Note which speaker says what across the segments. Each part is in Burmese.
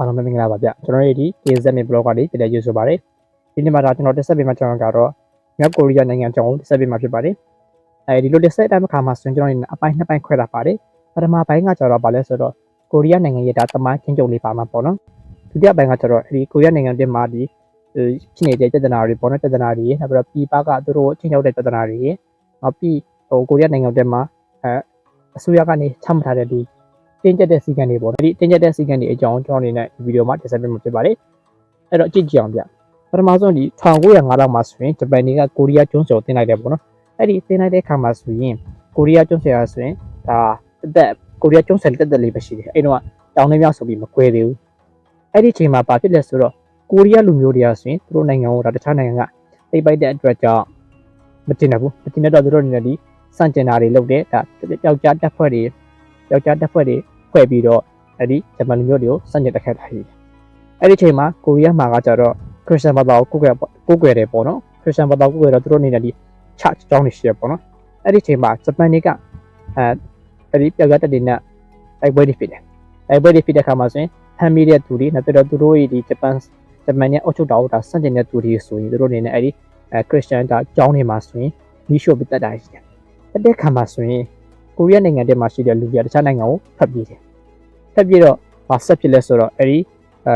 Speaker 1: အားလုံးပဲမင်္ဂလာပါဗျကျွန်တော်တို့ဒီ KZM blog ကနေပြည်တဲ့ယူဆိုပါတယ်ဒီနေ့မှာတော့ကျွန်တော်တက်ဆက်ပေးမှာကျွန်တော်ကတော့မြောက်ကိုရီးယားနိုင်ငံအကြောင်းကိုတက်ဆက်ပေးမှာဖြစ်ပါတယ်အဲဒီလိုတက်ဆက်တဲ့အတိုင်းခါမှာဆိုရင်ကျွန်တော်တို့အပိုင်းနှစ်ပိုင်းခွဲတာပါတယ်ပထမပိုင်းကကျတော့ဗာလဲဆိုတော့ကိုရီးယားနိုင်ငံရဲ့ဒါတမိုင်းချင်းကြုံလေးပါမှာပေါ့နော်ဒုတိယပိုင်းကကျတော့အဲဒီကိုရီးယားနိုင်ငံပြင်မှာဒီဖြစ်နေတဲ့ပြဿနာတွေပေါ့နော်ပြဿနာတွေနောက်ပြီးတော့ပြည်ပကသူတို့ချင်းရောက်တဲ့ပြဿနာတွေနောက်ပြီးဟိုကိုရီးယားနိုင်ငံပြင်မှာအဲအစိုးရကနေချမှတ်ထားတဲ့ဒီ တင်းကျပ်တဲ့စီကံတွေပေါ့နော်ဒီတင်းကျပ်တဲ့စီကံတွေအကြောင်းကျွန်တော်အနေနဲ့ဒီဗီဒီယိုမှာတင်ဆက်ပေးမှာဖြစ်ပါတယ်အဲ့တော့ကြည့်ကြည့်အောင်ဗျပထမဆုံးဒီ1905လောက်မှာဆိုရင်ဂျပန်တွေကကိုရီးယားကျွန်းဆွယ်ကိုတင်လိုက်တယ်ပေါ့နော်အဲ့ဒီတင်လိုက်တဲ့အခါမှာဆိုရင်ကိုရီးယားကျွန်းဆွယ်ကဆိုရင်ဒါတက်တက်ကိုရီးယားကျွန်းဆွယ်တက်တက်လေးပဲရှိတယ်အဲ့တော့တောင်းနေမြောက်ဆိုပြီးမကွဲသေးဘူးအဲ့ဒီချိန်မှာဘာဖြစ်လဲဆိုတော့ကိုရီးယားလူမျိုးတွေကဆိုရင်သူတို့နိုင်ငံကိုဒါတခြားနိုင်ငံကသိပိုက်တဲ့အတွက်ကြောင့်မတင်ဘူးမတင်တော့သူတို့အနေနဲ့ဒီစန့်ကျင်တာတွေလုပ်တယ်ဒါယောက်ျားတက်ဖွဲ့တွေ ယောက်ျားတက်ဖွဲ့တွေဖွဲ့ပြီးတော့အဲ့ဒီဂျပန်လူမျိုးတွေကိုစန့်ကျင်တက်ခတ်တာရှိတယ်။အဲ့ဒီချိန်မှာကိုရီးယားမှာကကြတော့ခရစ်စတန်ဘာသာကိုကိုယ်ကိုကိုယ်တယ်ပေါ့နော်ခရစ်စတန်ဘာသာကိုကိုယ်တော့သူတို့အနေနဲ့ဒီ church ကျောင်းတွေရှိရပေါ့နော်။အဲ့ဒီချိန်မှာဂျပန်တွေကအဲအဲ့ဒီပြောက်ရတက်တွေနဲ့တိုက်ပွဲတွေဖြစ်တယ်။တိုက်ပွဲတွေဖြစ်တဲ့ခါမှာဆိုရင်ဖမ်းမိတဲ့သူတွေနောက်ပြီးတော့သူတို့ရဲ့ဒီဂျပန်ဂျပန်ရဲ့အုပ်ချုပ်တော်တာစန့်ကျင်တဲ့သူတွေဆိုရင်သူတို့အနေနဲ့အဲ့ဒီအဲခရစ်စတန်တာကျောင်းတွေမှာဆိုရင်မိရှို့ပစ်တတ်တာရှိတယ်။တက်တဲ့ခါမှာဆိုရင် ကိုရီးယားနိုင်ငံထဲမှာရှိတဲ့လူတွေကတခြားနိုင်ငံကိုဖတ်ပြေးတယ်။ဖတ်ပြေးတော့ဘာဆက်ဖြစ်လဲဆိုတော့အဲဒီ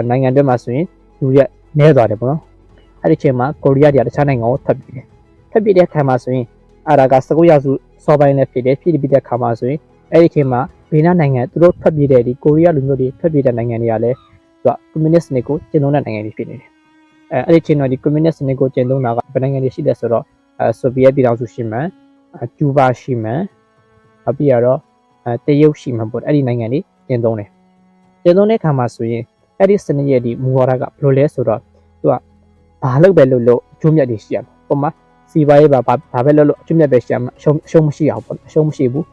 Speaker 1: နိုင်ငံထဲမှာဆိုရင်လူတွေကနဲသွားတယ်ပေါ့နော်။အဲဒီချိန်မှာကိုရီးယားတွေကတခြားနိုင်ငံကိုဖတ်ပြေးတယ်။ဖတ်ပြေးတဲ့အခါမှာဆိုရင်အာရာက19ရာစုစောပိုင်းနဲ့ဖြစ်တယ်ဖြစ်ပြီးတဲ့အခါမှာဆိုရင်အဲဒီချိန်မှာဘေးနားနိုင်ငံသူတို့ဖတ်ပြေးတဲ့ဒီကိုရီးယားလူမျိုးတွေဖတ်ပြေးတဲ့နိုင်ငံတွေကလည်းသူကကွန်မြူနစ်စနစ်ကိုကျင့်သုံးတဲ့နိုင်ငံတွေဖြစ်နေတယ်။အဲအဲဒီချိန်တော့ဒီကွန်မြူနစ်စနစ်ကိုကျင့်သုံးတာကဘယ်နိုင်ငံတွေရှိလဲဆိုတော့အဲဆိုဗီယက်ပြည်ထောင်စုရှိမှန်ကျူးဘာရှိမှန် နောက်ပြီးတော့အဲတရုတ်ရှိမှာပေါ့အဲ့ဒီနိုင်ငံတွေကျင်းသုံးတယ်ကျင်းသုံးတဲ့အခါမှာဆိုရင်အဲ့ဒီစနစ်ရဲ့ဒီမူဝါဒကဘယ်လိုလဲဆိုတော့သူကဘာလုပ်ပဲလုပ်လို့အကျိုးမြတ်တွေရှိရမှာပုံမှန်စီပါရေးပါဘာပဲလုပ်လို့အကျိုးမြတ်ပဲရှိရမှာအရှုံးအရှုံးမရှိအောင်ပေါ့အရှုံးမရှိဘူး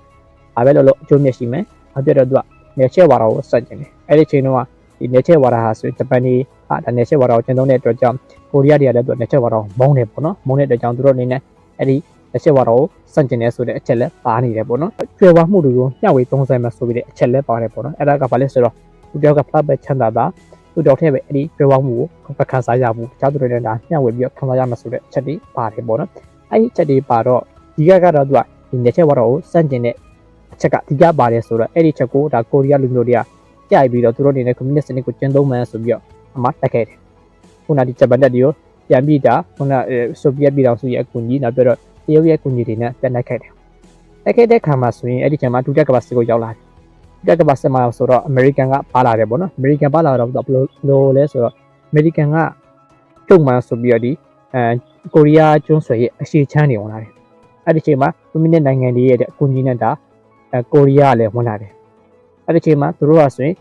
Speaker 1: ဘာပဲလုပ်လို့အကျိုးမြတ်ရှိမယ်ဘာပြတော့သူကနေချက်ဝါဒကိုစတင်တယ်အဲ့ဒီချိန်တုန်းကဒီနေချက်ဝါဒဟာဆိုဂျပန်ကြီးဟာဒါနေချက်ဝါဒကိုကျင်းသုံးတဲ့အတွက်ကြောင့်ကိုရီးယားတွေကလည်းသူနေချက်ဝါဒကိုမုန်းတယ်ပေါ့နော်မုန်းတဲ့အတွက်ကြောင့်သူတို့အနေနဲ့အဲ့ဒီ လက်ချက်ဝါတော့စန့်ကျင်နေဆိုတဲ့အချက်လက်ပါနေတယ်ပေါ့နော်ကျွယ်ဝမှုတွေကိုမျှဝေသုံးဆိုင်မှာဆိုပြီးတဲ့အချက်လက်ပါတယ်ပေါ့နော်အဲ့ဒါကဘာလဲဆိုတော့သူတယောက်ကဖတ်ပဲချမ်းသာတာသူတယောက်တည်းပဲအဲ့ဒီကျွယ်ဝမှုကိုခံစားရမှုတခြားသူတွေနဲ့ဒါမျှဝေပြီးတော့ခံစားရမှာဆိုတဲ့အချက်တွေပါတယ်ပေါ့နော်အဲ့ဒီအချက်တွေပါတော့ဒီကကတော့သူကဒီလက်ချက်ဝါတော့ကိုစန့်ကျင်တဲ့အချက်ကအဓိကပါတယ်ဆိုတော့အဲ့ဒီချက်ကိုဒါကိုရီးယားလူမျိုးတွေကကြိုက်ပြီးတော့သူတို့အနေနဲ့ကွန်မြူနစ်စနစ်ကိုကျင်းသုံးမှန်းဆိုပြီးတော့အမှတက်ခဲ့တယ်ခုနဒီဂျပန်တက်တွေကိုပြန်ပြီးတာခုနဆိုဗီယက်ပြည်ထောင်စုရဲ့အကူအညီနောက်ပြီးတော့တ ရုတ်ရဲ့ကူညီတွေနဲ့ပြန်လိုက်ခဲ့တယ်။လိုက်ခဲ့တဲ့ခါမှာဆိုရင်အဲ့ဒီချိန်မှာဒုတိယကမ္ဘာစစ်ကိုရောက်လာတယ်။ဒုတိယကမ္ဘာစစ်မှာဆိုတော့အမေရိကန်ကပါလာတယ်ပေါ့နော်။အမေရိကန်ပါလာတော့ဘယ်လိုလဲဆိုတော့အမေရိကန်ကတုံမှန်ဆိုပြီးတော့ဒီအဲကိုရီးယားကျွန်းဆွယ်ရဲ့အရှေ့ချမ်းတွေဝင်လာတယ်။အဲ့ဒီချိန်မှာကွန်မြူနစ်နိုင်ငံတွေရဲ့အကူအညီနဲ့ဒါအဲကိုရီးယားလည်းဝင်လာတယ်။အဲ့ဒီချိန်မှာသူတို့ကဆိုရင်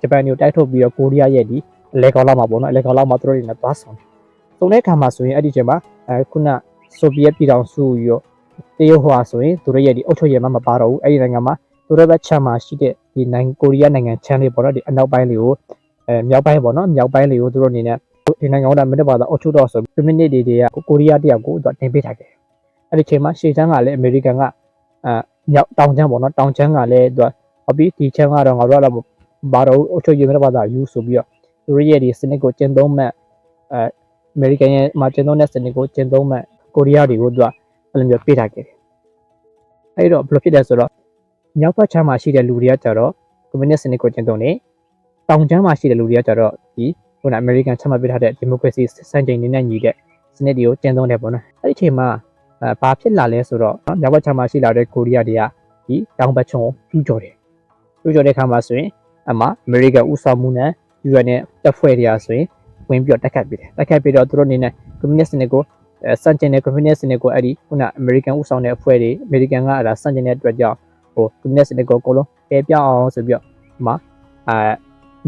Speaker 1: ဂျပန်ကိုတိုက်ထုတ်ပြီးတော့ကိုရီးယားရဲ့ဒီအလဲကောင်လောက်မှာပေါ့နော်အလဲကောင်လောက်မှာသူတို့တွေနဲ့သွားဆောင်တယ်။စုံတဲ့ခါမှာဆိုရင်အဲ့ဒီချိန်မှာအဲခုန ဆိုဗီယက်ပြည်ထောင်စုရောတရုတ်ဟွာဆိုရင်သူတို့ရဲ့ဒီအုပ်ချုပ်ရေးမှမပါတော့ဘူးအဲ့ဒီနိုင်ငံမှာသူတို့ဘက်ချမ်းမှာရှိတဲ့ဒီနိုင်ငံကိုရီးယားနိုင်ငံချမ်းလေးပေါ့နော်ဒီအနောက်ပိုင်းလေးကိုအဲမြောက်ပိုင်းပေါ့နော်မြောက်ပိုင်းလေးကိုသူတို့အနေနဲ့ဒီနိုင်ငံကမိနစ်ပါတော့အုပ်ချုပ်တော့ဆိုပြမိနစ်တွေတွေကကိုရီးယားတယောက်ကိုသူတင်ပေးထားတယ်အဲ့ဒီချိန်မှာရှေ့ချမ်းကလည်းအမေရိကန်ကအဲမြောက်တောင်ချမ်းပေါ့နော်တောင်ချမ်းကလည်းသူဟောပြီးဒီချမ်းကတော့ငါတို့ကတော့ဘာတော့အုပ်ချုပ်ရေးမိနစ်ပါတော့ယူဆိုပြီးတော့သူတို့ရဲ့ဒီစနစ်ကိုကျင့်သုံးမဲ့အဲအမေရိကန်ရဲ့မှာကျင့်သုံးတဲ့စနစ်ကိုကျင့်သုံးမဲ့ ကိုရီးယားတွေကိုသူကအဲ့လိုမျိုးပေးထားခဲ့တယ်။အဲ့တော့ဘယ်လိုဖြစ်လဲဆိုတော့မြောက်ဘက်ခြမ်းမှာရှိတဲ့လူတွေကကြတော့ကွန်မြူနစ်စနစ်ကိုကျင့်သုံးနေတောင်ချမ်းမှာရှိတဲ့လူတွေကကြတော့ဒီဟိုနာအမေရိကန်ချမှတ်ပေးထားတဲ့ဒီမိုကရေစီစံချိန်နေနဲ့ညီတဲ့စနစ်တွေကိုကျင့်သုံးတယ်ပေါ့နော်။အဲ့ဒီအချိန်မှာအဲဘာဖြစ်လာလဲဆိုတော့မြောက်ဘက်ခြမ်းမှာရှိလာတဲ့ကိုရီးယားတွေကဒီတောင်ဘက်ခြမ်းကိုကျူးကျော်တယ်။ကျူးကျော်တဲ့အခါမှာဆိုရင်အမှအမေရိကန်ဥဆောင်မှုနဲ့ UN နဲ့တပ်ဖွဲ့တွေကဆိုရင်ဝင်ပြီးတော့တက်ခတ်ပေးတယ်။တက်ခတ်ပြီးတော့သူတို့အနေနဲ့ကွန်မြူနစ်စနစ်ကို စန့်ကျင်တဲ့ communist စနစ်ကိုအဲ့ဒီခုန American ဥဆောင်တဲ့အဖွဲ့တွေ American ကအဲ့ဒါစန့်ကျင်တဲ့အတွက်ကြောင့်ဟို communist စနစ်ကိုအကုန်လုံးပယ်ပြောင်းအောင်ဆိုပြီးတော့ဒီမှာအာ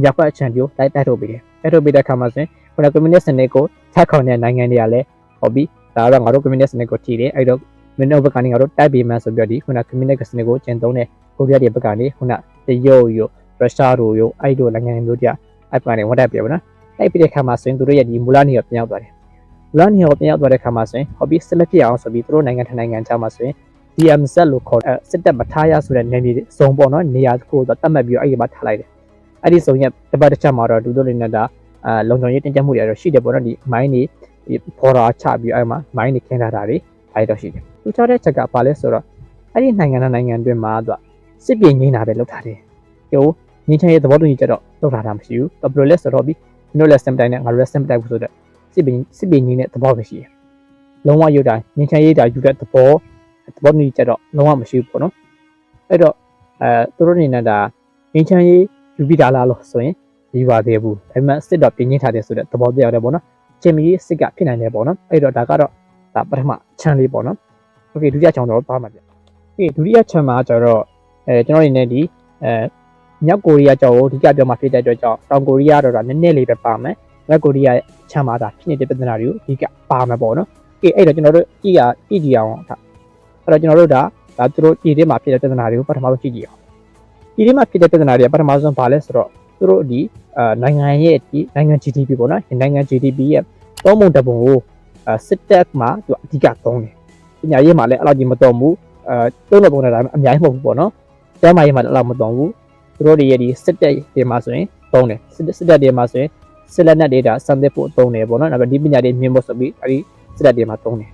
Speaker 1: ညဖက်ချန်ပြိုတိုက်တိုက်ထုတ်ပေးတယ်တိုက်ထုတ်ပေးတဲ့အခါမှာဆိုရင်ခုန communist စနစ်ကိုထပ်ခေါင်တဲ့နိုင်ငံတွေကလည်းဟောပြီးဒါတော့ငါတို့ communist စနစ်ကိုထီတယ်အဲ့တော့မင်းတို့ဘက်ကနေငါတို့တိုက်ပေးမှဆိုပြီးတော့ဒီခုန communist စနစ်ကိုကျင့်သုံးတဲ့ကိုရီးယားတွေဘက်ကနေခုနတရုတ်ရောရုရှားတို့ရောအဲ့တို့နိုင်ငံမျိုးတွေကအဲ့ဘက်ကနေဝတ်တက်ပြပါနော်တိုက်ပြီးတဲ့အခါမှာဆိုရင်သူတို့ရဲ့ဒီမူလနေရပြန်ရောက်သွားတယ် လန်ဟီကိုပြန်ရောက်သွားတဲ့ခါမှာဆိုရင်ဟော်ဘီဆက်လက်ဖြစ်အောင်ဆိုပြီးသူတို့နိုင်ငံထနိုင်ငံခြားမှာဆိုရင် DMZ လို့ခေါ်စစ်တပ်မထားရဆိုတဲ့နေမြေစုံပေါ့နော်နေရာတစ်ခုတော့တတ်မှတ်ပြီးအဲ့ဒီမှာထားလိုက်တယ်အဲ့ဒီဆိုရင်တစ်ပတ်တစ်ချက်မှာတော့လူတို့တွေနဲ့ဒါအာလုံခြုံရေးတင်ကြပ်မှုတွေကတော့ရှိတယ်ပေါ့နော်ဒီမိုင်းတွေဒီဖော်တာချပြီးအဲ့မှာမိုင်းတွေခင်းထားတာတွေအဲ့တော့ရှိတယ်သူချတဲ့ချက်ကဘာလဲဆိုတော့အဲ့ဒီနိုင်ငံသားနိုင်ငံတွင်းမှာသူကစစ်ပြေငိမ့်တာပဲလုပ်ထားတယ်ဟိုငင်းချင်ရဲ့သဘောတူညီချက်တော့လုပ်ထားတာမရှိဘူးဘယ်လိုလဲဆိုတော့ပြီးကျွန်တော်လက်စမ်တိုင်းနဲ့ငါလက်စမ်တိုင်းဘူးဆိုတော့ စစ်ပင်စစ်ပင်ကြီးနဲ့သဘောပဲရှိတယ်။လုံးဝရုပ်တာငင်းချမ်းရိပ်တာယူတဲ့သဘောသဘောမျိုးကြတော့လုံးဝမရှိဘူးပေါ့နော်။အဲ့တော့အဲသူတို့အနေနဲ့ဒါငင်းချမ်းရိပ်ယူပြီးတာလားလို့ဆိုရင်ယူပါသေးဘူး။ဒါပေမဲ့စစ်တော့ပြင်းပြထားတယ်ဆိုတဲ့သဘောပြရတယ်ပေါ့နော်။ချင်းမကြီးစစ်ကဖြစ်နိုင်တယ်ပေါ့နော်။အဲ့တော့ဒါကတော့ဒါပထမချမ်းလေးပေါ့နော်။ Okay ဒုတိယချမ်းတော့ပါမှာပြ။ Okay ဒုတိယချမ်းမှာကျတော့အဲကျွန်တော်အနေနဲ့ဒီအဲမြောက်ကိုရီးယားကြောင့်ဒီကပြောမှာဖြစ်တဲ့အတွက်ကြောင့်တောင်ကိုရီးယားတော့ဒါနည်းနည်းလေးပဲပါမယ် မြောက်ကိုရီးယားရဲ့ချမ်းသာတာဖြစ်နေတဲ့ပြဿနာတွေကိုအဓိကပါမှာပေါ့နော်။အေးအဲ့တော့ကျွန်တော်တို့ကြည့်ရကြည့်ကြည့်အောင်ဒါအဲ့တော့ကျွန်တော်တို့ဒါဒါသူတို့ဒီထဲမှာဖြစ်တဲ့ပြဿနာတွေကိုပထမဆုံးကြည့်ကြည့်အောင်။ဒီထဲမှာဖြစ်တဲ့ပြဿနာတွေကပထမဆုံးဘာလဲဆိုတော့သူတို့ဒီအာနိုင်ငံရဲ့ဒီနိုင်ငံ GDP ပေါ့နော်။နိုင်ငံ GDP ရဲ့သုံးပုံတစ်ပုံကိုစစ်တပ်မှာသူအဓိကသုံးတယ်။ပညာရေးမှာလည်းအဲ့လိုကြီးမတော်ဘူး။အဲသုံးတဲ့ပုံနဲ့ဒါအများကြီးမဟုတ်ဘူးပေါ့နော်။တမ်းမာရေးမှာလည်းအဲ့လိုမတော်ဘူး။သူတို့တွေရဲ့ဒီစစ်တပ်တွေမှာဆိုရင်သုံးတယ်။စစ်တပ်တွေမှာဆိုရင် စစ်လက်နက်တွေဒါစံသစ်ဖို့သုံးတယ်ပေါ့နော်နောက်ပြီးဒီပညာတွေမြင်ဖို့ဆိုပြီးအဲ့ဒီစစ်တပ်တွေမှာသုံးတယ်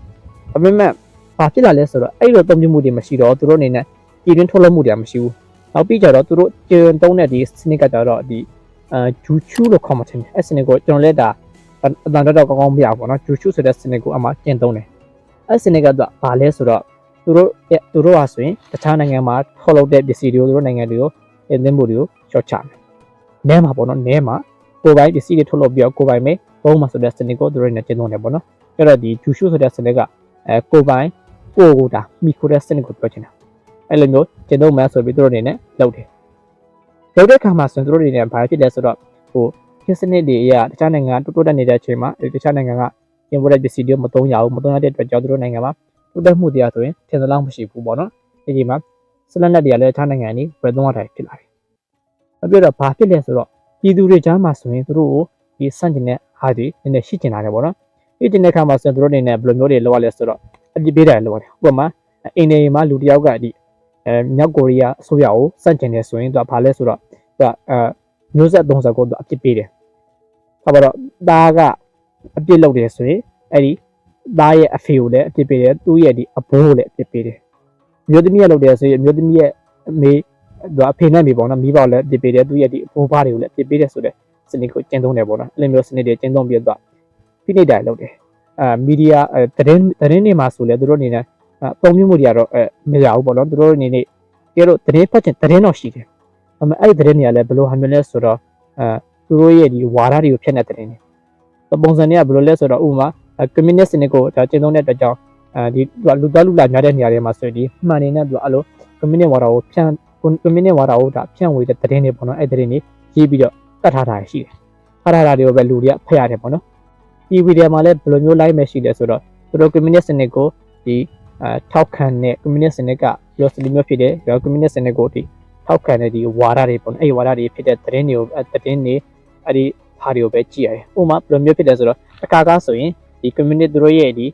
Speaker 1: ဒါပေမဲ့ဘာဖြစ်လာလဲဆိုတော့အဲ့လိုသုံးပြမှုတွေမရှိတော့သူတို့အနေနဲ့ပြည်တွင်းထုတ်လုပ်မှုတွေမရှိဘူးနောက်ပြီးကြတော့သူတို့ကျန်သုံးတဲ့ဒီစနစ်ကကြတော့ဒီအာဂျူချူလို့ခေါ်မှတင်တယ်အဲ့စနစ်ကိုကျွန်တော်လည်းဒါအတန်တော့ကောင်းကောင်းမရဘူးပေါ့နော်ဂျူချူဆိုတဲ့စနစ်ကိုအမှကျင့်သုံးတယ်အဲ့စနစ်ကတော့ဘာလဲဆိုတော့သူတို့ရဲ့သူတို့ဟာဆိုရင်တခြားနိုင်ငံမှာထုတ်လုပ်တဲ့ပစ္စည်းတွေကိုသူတို့နိုင်ငံတွေကိုတင်သွင်းမှုတွေကိုရှော့ချမယ်။နဲမှာပေါ့နော်နဲမှာ ကိုယ်ပိုင်ပစ္စည်းတွေထုတ်လုပ်ပြီးတော့ကိုယ်ပိုင်မဲ့ပုံမှန်ဆိုတဲ့စနစ်ကိုသူတို့နဲ့ကျင့်သုံးတယ်ပေါ့နော်။အဲ့တော့ဒီဂျူချူဆိုတဲ့စနစ်ကအဲကိုယ်ပိုင်ကိုယ်ကိုတာမိခိုတဲ့စနစ်ကိုပြောချင်တာ။အဲ့လိုမျိုးကျင့်သုံးမှဆိုပြီးသူတို့အနေနဲ့လုပ်တယ်။လုပ်တဲ့အခါမှာဆိုရင်သူတို့အနေနဲ့ဘာဖြစ်လဲဆိုတော့ဟိုခင်းစနစ်တွေအရာတခြားနိုင်ငံတိုးတိုးတက်နေတဲ့အချိန်မှာတခြားနိုင်ငံက import ပစ္စည်းတွေမသုံးရဘူးမသုံးရတဲ့အတွက်ကြောင့်သူတို့နိုင်ငံမှာတိုးတက်မှုတရားဆိုရင်ထင်သလောက်မရှိဘူးပေါ့နော်ဒီချိန်မှာစလက်နက်တွေကလည်းတခြားနိုင်ငံတွေဝယ်သုံးရတာဖြစ်လာတယ်။နောက်ပြီးတော့ဘာဖြစ်လဲဆိုတော့ ပြည်သူတွေကြားမှာဆိုရင်သူတို့ကိုဒီစန့်ကျင်တဲ့ဟာတွေနည်းနည်းရှိကျင်လာတယ်ပေါ့နော်။ဒီတင်တဲ့ခါမှာဆိုရင်သူတို့အနေနဲ့ဘယ်လိုမျိုးတွေလုပ်ရလဲဆိုတော့အပြစ်ပေးတယ်လုပ်ရတယ်။ဥပမာအိန္ဒိယမှာလူတစ်ယောက်ကဒီအဲမြောက်ကိုရီးယားအစိုးရကိုစန့်ကျင်တယ်ဆိုရင်သူကဘာလဲဆိုတော့သူကအဲမျိုးဆက်30ကိုသူအပြစ်ပေးတယ်။ဒါပါတော့ဒါကအပြစ်လုပ်တယ်ဆိုရင်အဲ့ဒီသားရဲ့အဖေကိုလည်းအပြစ်ပေးတယ်သူ့ရဲ့ဒီအဘိုးကိုလည်းအပြစ်ပေးတယ်မျိုးသမီးရလုပ်တယ်ဆိုရင်မျိုးသမီးရဲ့အမေ သူအဖေနဲ့မိပေါ့နော်မိဘကိုလည်းအပြစ်ပေးတယ်သူ့ရဲ့ဒီအဘိုးဘွားတွေကိုလည်းအပြစ်ပေးတယ်ဆိုတဲ့စနစ်ကိုကျင့်သုံးတယ်ပေါ့နော်အဲ့လိုမျိုးစနစ်တွေကျင့်သုံးပြီးတော့ဖိနှိပ်တယ်လုပ်တယ်အာမီဒီယာသတင်းသတင်းတွေမှာဆိုလဲသူတို့အနေနဲ့ပုံမျိုးမှုတွေကတော့အဲမရဘူးပေါ့နော်သူတို့အနေနဲ့ကျတော့သတင်းဖတ်ချင်သတင်းတော့ရှိတယ်အမေအဲ့ဒီသတင်းတွေကလည်းဘယ်လိုဟာမျိုးလဲဆိုတော့အဲသူတို့ရဲ့ဒီဝါဒတွေကိုဖျက်နေတဲ့သတင်းတွေပုံစံတွေကဘယ်လိုလဲဆိုတော့ဥပမာကွန်မြူနစ်စနစ်ကိုဒါကျင့်သုံးတဲ့အတွက်ကြောင့်အဲဒီလူသားလူလာများတဲ့နေရာတွေမှာဆိုရင်ဒီမှန်နေနဲ့သူအဲ့လိုကွန်မြူနစ်ဝါဒကိုဖြန့် ကွန်မြူနစ်ဝါဒကိုဒါဖြန့်ဝေတဲ့သတင်းတွေပေါ့နော်အဲ့သတင်းတွေရေးပြီးတော့တတ်ထားတာရှိတယ်။ထားထားတာတွေကိုပဲလူတွေကဖတ်ရတယ်ပေါ့နော်။ TV တွေမှာလည်းဘယ်လိုမျိုး live မရှိလဲဆိုတော့သူတို့ကွန်မြူနစ်စနစ်ကိုဒီအဲထောက်ခံတဲ့ကွန်မြူနစ်စနစ်ကရောစလီမျိုးဖြစ်တယ်။ရောကွန်မြူနစ်စနစ်ကိုဒီထောက်ခံတဲ့ဒီဝါဒတွေပေါ့နော်။အဲ့ဒီဝါဒတွေဖြစ်တဲ့သတင်းတွေကိုသတင်းတွေအဲ့ဒီဟာတွေကိုပဲကြည့်ရတယ်။ဥပမာဘယ်လိုမျိုးဖြစ်လဲဆိုတော့အခါကားဆိုရင်ဒီ community တို့ရဲ့ဒီ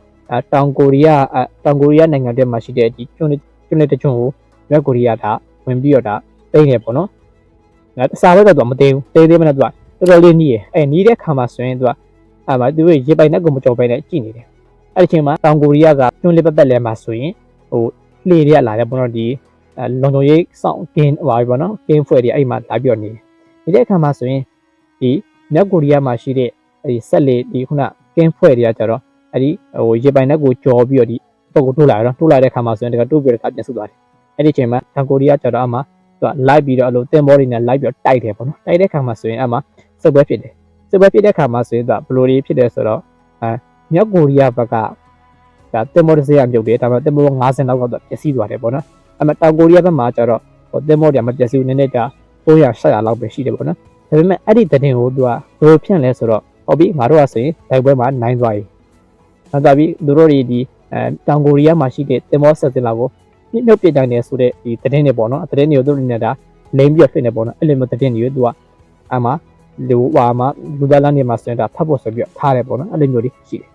Speaker 1: တောင်ကိုရီးယားတောင်ကိုရီးယားနိုင်ငံထဲမှာရှိတဲ့ဒီကျွန်းကျွန်းတကျွန်းကိုမြောက်ကိုရီးယားက ဝင်ပြီးတော့ဒါတိတ်နေပေါ့နော်။ငါအစားဘက်တော့မသေးဘူး။တေးသေးမနဲ့သူကတော်တော်လေးနီးရယ်။အဲနီးတဲ့ခါမှာဆိုရင်သူကအဲမှာသူရဲ့ရေပိုင်နဲ့ကိုမကြော်ပဲနဲ့ကြည်နေတယ်။အဲ့ဒီချိန်မှာတောင်ကိုရီးယားကကျွန်းလေးပတ်ပတ်လဲမှာဆိုရင်ဟိုလှေတွေကလာတယ်ပေါ့နော်ဒီလုံခြုံရေးစောင့်ကင်းဟပါပြီပေါ့နော်။ကင်းဖွဲ့တွေအဲ့မှာလာပြီးတော့နေတယ်။ဒီတဲ့အခါမှာဆိုရင်ဒီမြောက်ကိုရီးယားမှာရှိတဲ့အဲဒီဆက်လေဒီခုနကင်းဖွဲ့တွေကကြတော့အဲ့ဒီဟိုရေပိုင်နဲ့ကိုကြော်ပြီးတော့ဒီပုတ်ကိုတိုးလာတော့တိုးလာတဲ့ခါမှာဆိုရင်တကတိုးပြီးတော့ပြန်ဆုသွားတယ် အဲ့ဒီချိန်မှာတန်ကိုရီးယားကြတော့အမှသူကလိုက်ပြီးတော့အလိုတင်ဘောတွေနဲ့လိုက်ပြီးတော့တိုက်တယ်ပေါ့နော်တိုက်တဲ့ခါမှာဆိုရင်အမှစုပ်ပွဲဖြစ်တယ်စုပ်ပွဲဖြစ်တဲ့ခါမှာဆိုရင်သူကဘလိုတွေဖြစ်တယ်ဆိုတော့အဲမြောက်ကိုရီးယားဘက်ကဒါတင်ဘောတစ်စရမြုပ်တယ်ဒါပေမဲ့တင်ဘော50လောက်တော့ပျက်စီးသွားတယ်ပေါ့နော်အဲ့မှာတောင်ကိုရီးယားဘက်မှာကျတော့ဟိုတင်ဘောတွေမပျက်စီးဘူးနည်းနည်းကြာ300 700လောက်ပဲရှိတယ်ပေါ့နော်ဒါပေမဲ့အဲ့ဒီတဲ့တင်ကိုသူကဘယ်လိုဖြန့်လဲဆိုတော့ဟုတ်ပြီငါတို့ကဆိုရင်တိုက်ပွဲမှာနိုင်သွားပြီ။နောက်သွားပြီးသူတို့တွေဒီအဲတောင်ကိုရီးယားမှာရှိတဲ့တင်မောဆက်တင်လာကို မြင့်မြတ်ပြတိုင်းနေဆိုတဲ့ဒီသတင်းတွေပေါ့နော်။သတင်းတွေကိုသူတို့အနေနဲ့ဒါလိမ့်ပြီးတော့ဖြစ်နေပေါ့နော်။အဲ့လိုမျိုးသတင်းတွေကိုသူကအမှလူဟွာမှာလူသားလမ်းတွေမှာဆိုရင်ဒါဖတ်ဖို့ဆိုပြီးတော့ထားတယ်ပေါ့နော်။အဲ့လိုမျိုးတွေရှိတယ်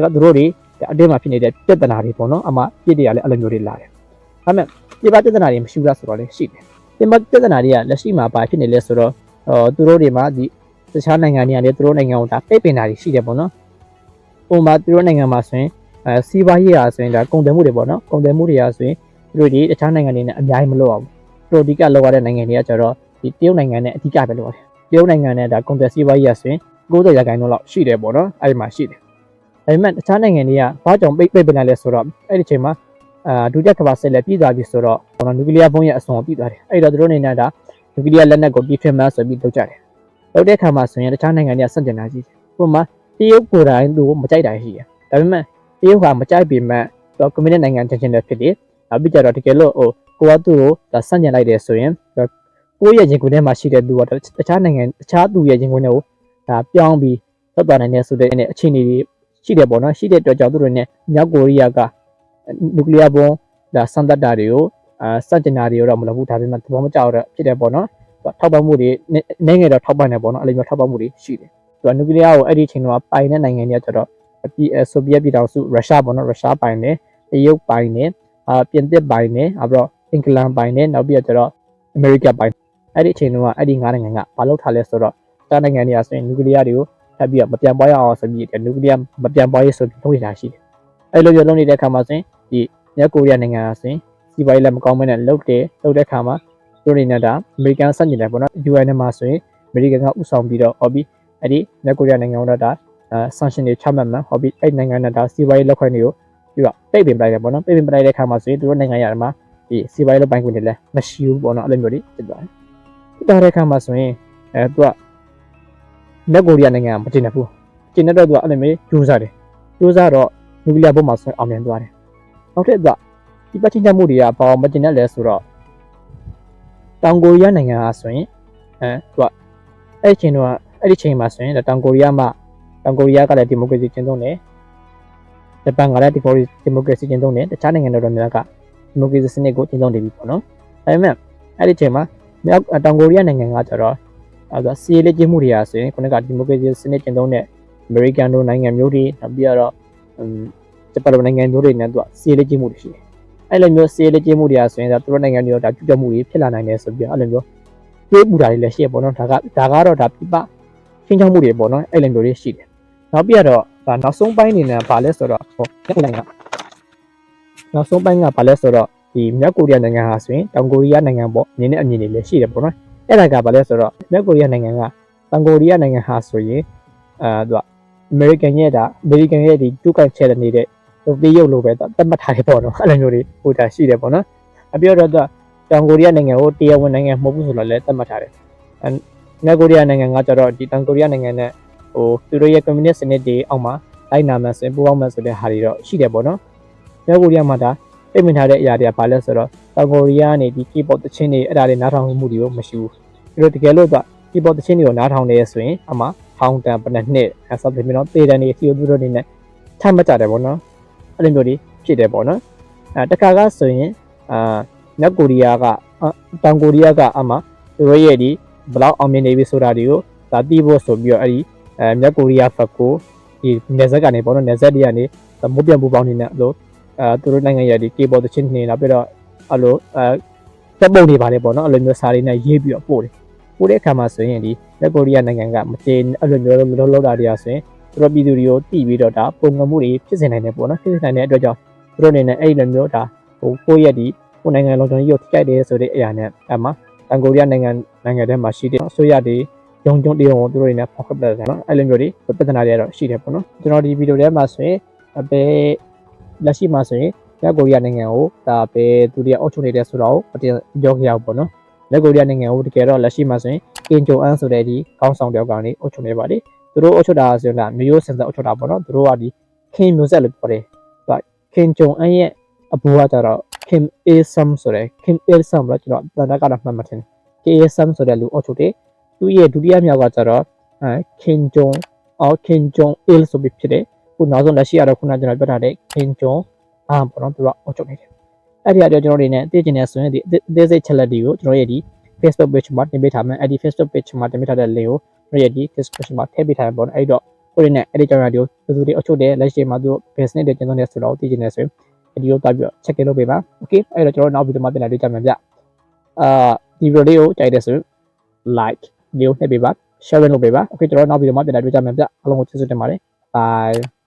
Speaker 1: ။ဒါကသူတို့တွေအတင်းမှာဖြစ်နေတဲ့ပြဿနာတွေပေါ့နော်။အမှပြစ်တွေကလည်းအဲ့လိုမျိုးတွေလာတယ်။ဒါပေမဲ့ပြပပြဿနာတွေမရှိဘူးလားဆိုတော့လည်းရှိတယ်။ပြပပြဿနာတွေကလက်ရှိမှာဘာဖြစ်နေလဲဆိုတော့ဟောသူတို့တွေမှာဒီတခြားနိုင်ငံတွေကလည်းသူတို့နိုင်ငံကိုဒါပိတ်ပင်တာတွေရှိတယ်ပေါ့နော်။ပုံမှန်သူတို့နိုင်ငံမှာဆိုရင်အဲစီးပွားရေးရာဆိုရင်ဒါကုန်သွယ်မှုတွေပေါ့နော်။ကုန်သွယ်မှုတွေရာဆိုရင် သူတို့ဒီတခြားနိုင်ငံတွေနဲ့အများကြီးမလုပ်အောင်ဘူး။သူတို့အဓိကလောက်ရတဲ့နိုင်ငံတွေကကျတော့ဒီတရုတ်နိုင်ငံနဲ့အဓိကပဲလုပ်ရတယ်။တရုတ်နိုင်ငံနဲ့ဒါကုန်သွယ်စီးပွားရေးရာဆိုရင်90ရာခိုင်နှုန်းလောက်ရှိတယ်ပေါ့နော်။အဲဒီမှာရှိတယ်။ဒါပေမဲ့တခြားနိုင်ငံတွေကဘာကြောင့်ပိတ်ပိတ်ပင်လာလဲဆိုတော့အဲ့ဒီအချိန်မှာအာဒုတိယကမ္ဘာစစ်လည်းပြည်သွားပြီဆိုတော့ဘောနော်နျူကလ িয়ার ဘုံရဲ့အစွန်ကိုပြည်သွားတယ်။အဲ့တော့သူတို့အနေနဲ့ဒါနျူကလ িয়ার လက်နက်ကိုပြည်ဖင်မှန်းဆိုပြီးလုပ်ကြတယ်။လုပ်တဲ့အခါမှာဆိုရင်တခြားနိုင်ငံတွေကစန့်ကျင်တာကြီးတယ်။ဥပမာတရုတ်ကိုယ်တိုင်သူကိုမကြိုက်တာရှိတယ်။ဒါပေမဲ့တရုတ်ကမကြိုက်ပေမဲ့တော့ကွန်မြူနစ်နိုင်ငံချင်းချင်းတွေဖြစ်တယ်။ နောက်ပြီးကြတော့တကယ်လို့ဟိုကိုကသူ့ကိုဒါစန့်ကျင်လိုက်တယ်ဆိုရင်ကိုယ့်ရဲ့ရင်ခွင်ထဲမှာရှိတဲ့သူကတခြားနိုင်ငံတခြားသူရဲ့ရင်ခွင်ထဲကိုဒါပြောင်းပြီးသက်သွားနိုင်တဲ့ဆိုတဲ့အခြေအနေတွေရှိတယ်ပေါ့နော်ရှိတဲ့အတွက်ကြောင့်သူတို့နဲ့မြောက်ကိုရီးယားကနျူကလ িয়ার ဘုံဒါစမ်းသပ်တာတွေကိုအာစတင်တာတွေတော့မလုပ်ဘူးဒါပေမဲ့သဘောမကျတော့ဖြစ်တယ်ပေါ့နော်ထောက်ပံ့မှုတွေနေငယ်တော့ထောက်ပံ့တယ်ပေါ့နော်အဲ့လိုမျိုးထောက်ပံ့မှုတွေရှိတယ်သူကနျူကလ িয়ার ကိုအဲ့ဒီအချိန်တော့ပိုင်တဲ့နိုင်ငံတွေကကျတော့ပြည်ဆိုဗီယက်ပြည်ထောင်စုရုရှားပေါ့နော်ရုရှားပိုင်တယ်တရုတ်ပိုင်တယ် အာပြင်သစ်ပိုင်တယ်နောက်ပြီးတော့အင်္ဂလန်ပိုင်တယ်နောက်ပြီးတော့ကျတော့အမေရိကပိုင်အဲ့ဒီအချိန်တော့အဲ့ဒီငါးနိုင်ငံကဘာလုပ်ထားလဲဆိုတော့တခြားနိုင်ငံတွေကဆိုရင်နျူကလ িয়ার တွေကိုထပ်ပြီးတော့မပြန်ပွားရအောင်ဆိုပြီးနျူကလ িয়ার မပြန်ပွားရေးဆိုပြီးလုပ်နေတာရှိတယ်အဲ့လိုမျိုးလုပ်နေတဲ့အခါမှာဆိုရင်ဒီမြောက်ကိုရီးယားနိုင်ငံကဆိုရင်စီးပွားရေးလည်းမကောင်းမနဲ့လုပ်တယ်လုပ်တဲ့အခါမှာသူတို့တွေနဲ့ဒါအမေရိကန်ဆက်ညင်တယ်ပေါ့နော် UN နဲ့မှာဆိုရင်အမေရိကန်ကဥဆောင်ပြီးတော့ဟောပြီးအဲ့ဒီမြောက်ကိုရီးယားနိုင်ငံကဒါအဲ sanction တွေချမှတ်မှဟောပြီးအဲ့နိုင်ငံနဲ့ဒါစီးပွားရေးလက်ခွင့်တွေကို ပြီးတော့ပိတ်ပင်ပလိုက်တယ်ပေါ့နော်ပိတ်ပင်ပလိုက်တဲ့အခါမှာဆိုရင်သူတို့နိုင်ငံရမှာဒီစီးပွားရေးလုပ်ပိုင်ခွင့်တွေလည်းမရှိဘူးပေါ့နော်အဲ့လိုမျိုးတွေဖြစ်သွားတယ်ဖြစ်သွားတဲ့အခါမှာဆိုရင်အဲသူကမြောက်ကိုရီးယားနိုင်ငံကမတင်နေဘူးတင်တဲ့တော့သူကအဲ့လိုမျိုးကြိုးစားတယ်ကြိုးစားတော့နျူကလ িয়ার ဘုံမှာဆိုရင်အောင်မြင်သွားတယ်နောက်ထပ်ကဒီပတ်ချင်းချက်မှုတွေကဘာမတင်နဲ့လဲဆိုတော့တောင်ကိုရီးယားနိုင်ငံဟာဆိုရင်အဲသူကအဲ့ဒီချိန်တော့အဲ့ဒီချိန်မှာဆိုရင်တောင်ကိုရီးယားမှာတောင်ကိုရီးယားကလည်းဒီမိုကရေစီကျင့်သုံးတယ် ဂျပန်ကလည်းဒီမိုကရေစီကျင့်သုံးတယ်တခြားနိုင်ငံတွေတော့များကဒီမိုကရေစီစနစ်ကိုကျင့်သုံးနေပြီပေါ့နော်ဒါပေမဲ့အဲ့ဒီချိန်မှာမြောက်တောင်ကိုရီးယားနိုင်ငံကကျတော့အဲဒါစီးရေးကျင့်မှုတွေဟာဆိုရင်ခုနကဒီမိုကရေစီစနစ်ကျင့်သုံးတဲ့အမေရိကန်တို့နိုင်ငံမျိုးတွေနောက်ပြီးတော့ဂျပန်နိုင်ငံမျိုးတွေနဲ့သူကစီးရေးကျင့်မှုတွေရှိတယ်အဲ့လိုမျိုးစီးလေးကျင်းမှုတွေကဆိုရင်ဒါသူတို့နိုင်ငံတွေတော့ဒါကျူးကျော်မှုတွေဖြစ်လာနိုင်တယ်ဆိုပြီးအဲ့လိုမျိုးတွေးပူတာတွေလည်းရှိရပေါ့နော်ဒါကဒါကတော့ဒါပြပချင်းချောင်းမှုတွေပေါ့နော်အဲ့လိုမျိုးတွေရှိတယ်နောက်ပြတော့ ဒါနောက်ဆုံးပိုင်းနေနဲ့ဗာလဲဆိုတော့ဟိုမြောက်နိုင်ငံနောက်ဆုံးပိုင်းကဗာလဲဆိုတော့ဒီမြောက်ကိုရီးယားနိုင်ငံဟာဆိုရင်တောင်ကိုရီးယားနိုင်ငံပေါ့အနေနဲ့အမြင်တွေလည်းရှိတယ်ပေါ့နော်အဲ့ဒါကဗာလဲဆိုတော့မြောက်ကိုရီးယားနိုင်ငံကတောင်ကိုရီးယားနိုင်ငံဟာဆိုရင်အာသူကအမေရိကန်ရဲ့ဒါအမေရိကန်ရဲ့ဒီတူကန်ချဲနေတဲ့တေးရုပ်လိုပဲသတ်မှတ်ထားတယ်ပေါ့နော်အဲ့လိုမျိုးတွေဟိုတာရှိတယ်ပေါ့နော်အပြောတော့တောင်ကိုရီးယားနိုင်ငံကိုတရားဝင်နိုင်ငံမဟုတ်ဘူးဆိုတော့လည်းသတ်မှတ်ထားတယ်အဲမြောက်ကိုရီးယားနိုင်ငံကကျတော့ဒီတောင်ကိုရီးယားနိုင်ငံနဲ့ ဟိုသူတို့ရဲ့ကွန်မြူနစ်စနစ်တွေအောက်မှာလိုက်နာမယ်ဆိုရင်ပူပေါင်းမယ်ဆိုတဲ့ဟာတွေတော့ရှိတယ်ပေါ့နော်မြောက်ကိုရီးယားမှာဒါပြင်ပထားတဲ့အရာတွေကဘာလဲဆိုတော့တောင်ကိုရီးယားနေဒီ keyboard တချင်းတွေအဲ့ဒါတွေနားထောင်မှုတွေကိုမရှိဘူးပြီးတော့တကယ်လို့က keyboard တချင်းတွေကိုနားထောင်နေရဆိုရင်အမှထောင်တန်ပနနှစ်အဲဆိုပြီးတော့တေးတန်တွေစီယိုသူတို့တွေနဲ့ထပ်မှတ်ကြတယ်ပေါ့နော်အဲ့လိုမျိုးတွေဖြစ်တယ်ပေါ့နော်အဲတခါကဆိုရင်အာမြောက်ကိုရီးယားကတောင်ကိုရီးယားကအမှသူတို့ရဲ့ဒီဘလောက်အောင်မြင်နေပြီဆိုတာတွေကိုဒါသိဖို့ဆိုပြီးတော့အဲ့ဒီ အဲမြောက်ကိုရီးယားဘက်ကိုဒီနေဆက်ကနေပေါ့နော်နေဆက်တွေကနေမိုးပြန်ပူပေါင်းနေတဲ့အလိုအဲသူတို့နိုင်ငံရဲ့ဒီ keyboard တချင်းနေနောက်ပြီးတော့အဲ့လိုအဲတက်ပုံတွေပါတယ်ပေါ့နော်အဲ့လိုမျိုးစာတွေနဲ့ရေးပြီးတော့ပို့တယ်ပို့တဲ့အခါမှာဆိုရင်ဒီမြောက်ကိုရီးယားနိုင်ငံကမကျေအဲ့လိုမျိုးလုံးလုံးတာတွေကဆိုရင်သူတို့ပြည်သူတွေကိုတည်ပြီးတော့ဒါပုံငမှုတွေဖြစ်စေနိုင်တယ်ပေါ့နော်ဖြစ်စေနိုင်တဲ့အတွက်ကြောင့်သူတို့အနေနဲ့အဲ့ဒီလိုမျိုးဒါဟိုကိုယ့်ရဲ့ဒီကိုနိုင်ငံလုံးကျွန်တော်ကြီးကိုထိခိုက်တယ်ဆိုတဲ့အရာနဲ့အမှတန်ကိုရီးယားနိုင်ငံနိုင်ငံထဲမှာရှိတဲ့အစိုးရတွေ ရုံကြုံတေးအောင်သူတို့တွေနဲ့ဖောက်ခပ်ပြတယ်နော်အဲ့လိုမျိုးတွေပြဿနာတွေကတော့ရှိတယ်ပေါ့နော်ကျွန်တော်ဒီဗီဒီယိုထဲမှာဆိုရင်အပဲလက်ရှိမှာဆိုရင်မြောက်ကိုရီးယားနိုင်ငံကိုဒါပဲသူတွေအုပ်ချုပ်နေတဲ့ဆိုတော့အတင်ပြောခဲ့ရအောင်ပေါ့နော်မြောက်ကိုရီးယားနိုင်ငံကိုတကယ်တော့လက်ရှိမှာဆိုရင်ကင်ဂျုံအန်ဆိုတဲ့ဒီကောင်းဆောင်တယောက်ကနေအုပ်ချုပ်နေပါတယ်သူတို့အုပ်ချုပ်တာဆိုရင်မျိုးစင်စအုပ်ချုပ်တာပေါ့နော်သူတို့ကဒီခင်မျိုးဆက်လို့ပြောတယ်သူကခင်ဂျုံအန်ရဲ့အဘူကကြတော့ခင်အေဆမ်ဆိုတဲ့ခင်အေဆမ်လို့ကျွန်တော်တန်တကတော့မှတ်မှတ်တယ်ကေအေဆမ်ဆိုတဲ့လူအုပ်ချုပ်တယ် သူရဲ့ဒုတိယမြောက်ကကြတော့အဲခင်ဂျုံအော်ခင်ဂျုံအေလဆိုပြီးဖြစ်တယ်ခုနောက်ဆုံးလက်ရှိရတော့ခုနကျွန်တော်ပြောထားတဲ့ခင်ဂျုံအာပေါ့နော်သူကအုပ်ချုပ်နေတယ်အဲ့ဒီအတော့ကျွန်တော်တို့နေသိကျင်နေဆိုရင်ဒီအသေးစိတ်ချက်လက်တွေကိုကျွန်တော်ရဲ့ဒီ Facebook page မှာတင်ပေးထားမယ်အဲ့ဒီ Facebook page မှာတင်ပေးထားတဲ့ link ကို ready description မှာထည့်ပေးထားတယ်ပေါ့နော်အဲ့တော့ကိုရင်းနဲ့အဲ့ဒီကြောင့် radio ဘယ်သူတွေအချုပ်တယ်လက်ရှိမှာသူတို့ business တွေကျင်းသုံးနေဆိုတော့သိချင်နေဆိုရင်ဗီဒီယိုတက်ပြီးတော့ check လုပ်ပေးပါ okay အဲ့တော့ကျွန်တော်နောက်ဗီဒီယိုမှာပြန်လာတွေ့ကြမှာဗျအာဒီဗီဒီယိုလေးကိုကြိုက်တယ်ဆိုရင် like ဗီ ဒီယိုနှိပ်ပေးပါ share လုပ်ပေးပါ okay ကျွန်တော်နောက်ဗီဒီယိုမှာပြန်လာတွေ့ကြမယ်ဗျအားလုံးကိုကျေးဇူးတင်ပါတယ် bye